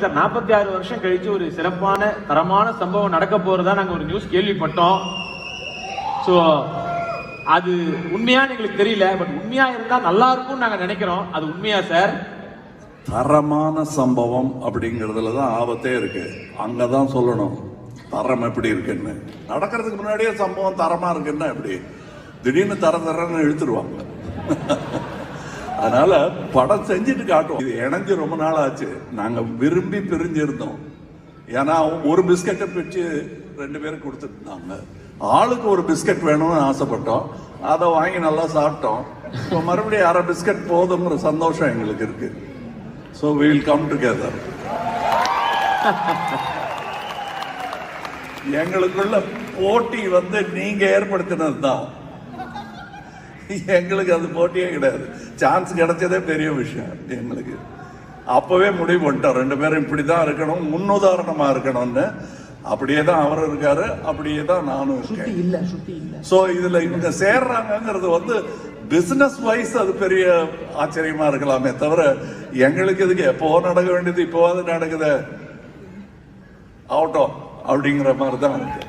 Sir நாற்பத்தி ஆறு வருஷம் கழிச்சு ஒரு சிறப்பான தரமான சம்பவம் நடக்க போறதா நாங்க ஒரு நியூஸ் கேள்விப்பட்டோம். ஸோ அது உண்மையான்னு எங்களுக்கு தெரியல. பட் உண்மையா இருந்தா நல்லா இருக்கும்னு நாங்க நினைக்கிறோம். அது உண்மையா சார்? தரமான சம்பவம் அப்படிங்கிறதுல தான் ஆபத்தே இருக்கு. அங்கதான் சொல்லணும் தரம் எப்படி இருக்குன்னு. நடக்கிறதுக்கு முன்னாடியே சம்பவம் தரமா இருக்குன்னா எப்படி? திடீர்னு தர தரன்னு இழுத்துருவாங்க. அதனால படம் செஞ்சுட்டு காட்டும். இது இணைஞ்சு ரொம்ப நாள் ஆச்சு நாங்க விரும்பி பிரிஞ்சிருந்தோம். ஏன்னா ஒரு பிஸ்கட்டை பிரிச்சு ரெண்டு பேரும் கொடுத்துட்டு இருந்தாங்க ஆளுக்கு ஒரு பிஸ்கட் வேணும்னு ஆசைப்பட்டோம். அதை வாங்கி நல்லா சாப்பிட்டோம். இப்போ மறுபடியும் அரை பிஸ்கட் போதுங்கிற சந்தோஷம் எங்களுக்கு இருக்கு. ஸோ வில் கம் டுகெதர் எங்களுக்குள்ள போட்டி வந்து நீங்க ஏற்படுத்தினது தான் எங்களுக்கு அது போட்டியே கிடையாது. சான்ஸ் கிடைச்சதே பெரிய விஷயம் எங்களுக்கு. அப்பவே முடிவு பண்ணிட்டோம். ரெண்டு பேரும் இப்படிதான் இருக்கணும் முன்னுதாரணமா இருக்கணும்னு. அப்படியே தான் அவர் இருக்காரு அப்படியே தான் நானும் இருக்கேன். சோ இதுல இவங்க சேர்றாங்கங்கிறது வந்து பிசினஸ் வைஸ் அது பெரிய ஆச்சரியமா இருக்கலாமே தவிர எங்களுக்கு இதுக்கு எப்போ நடக்க வேண்டியது இப்போவாது நடக்குது. ஆகட்டும் அப்படிங்கிற மாதிரி தான் இருக்கு.